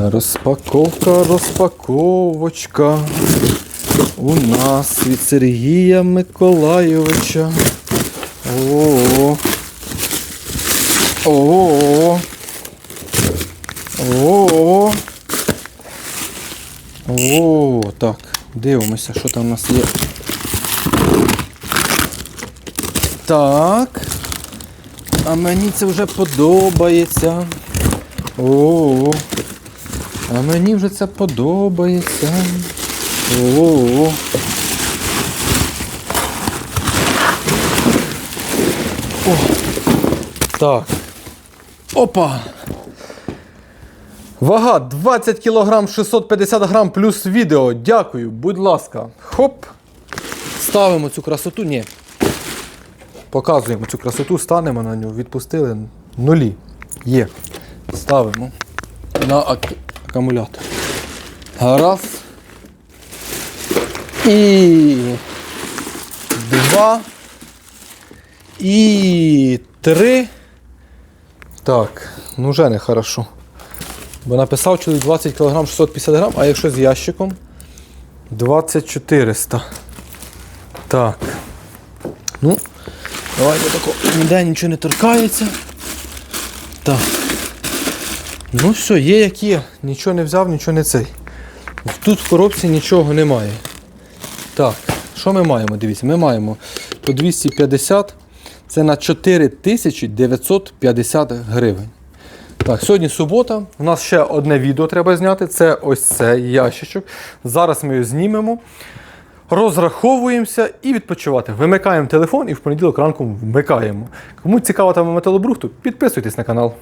Розпаковка, розпаковочка. У нас від Сергія Миколайовича. О. О. О. О-о-о. О. Так, дивимося, що там у нас є. Так. А мені це вже подобається. О. Мені вже це подобається. О. О. Так. Опа. Вага 20 кг 650 грам плюс відео. Дякую, будь ласка. Хоп. Ставимо цю красоту. Ні. Показуємо цю красоту, станемо на нього, відпустили. Нулі. Є. Ставимо на акумулятор. Раз. І два. І три. Так, ну вже не хорошо. Бо написав чоловік 20 кг 650 грам, а якщо з ящиком 2400. Так. Ну, давайте тако. Ніде нічого не торкається. Так. Ну все, є як є. Нічого не взяв, нічого не цей. Тут в коробці нічого немає. Так, що ми маємо? Дивіться, ми маємо по 250. Це на 4950 гривень. Так, сьогодні субота. У нас ще одне відео треба зняти. Це ось цей ящичок. Зараз ми його знімемо. Розраховуємося і відпочивати. Вимикаємо телефон і в понеділок ранком вмикаємо. Кому цікаво тема металобрухту, підписуйтесь на канал.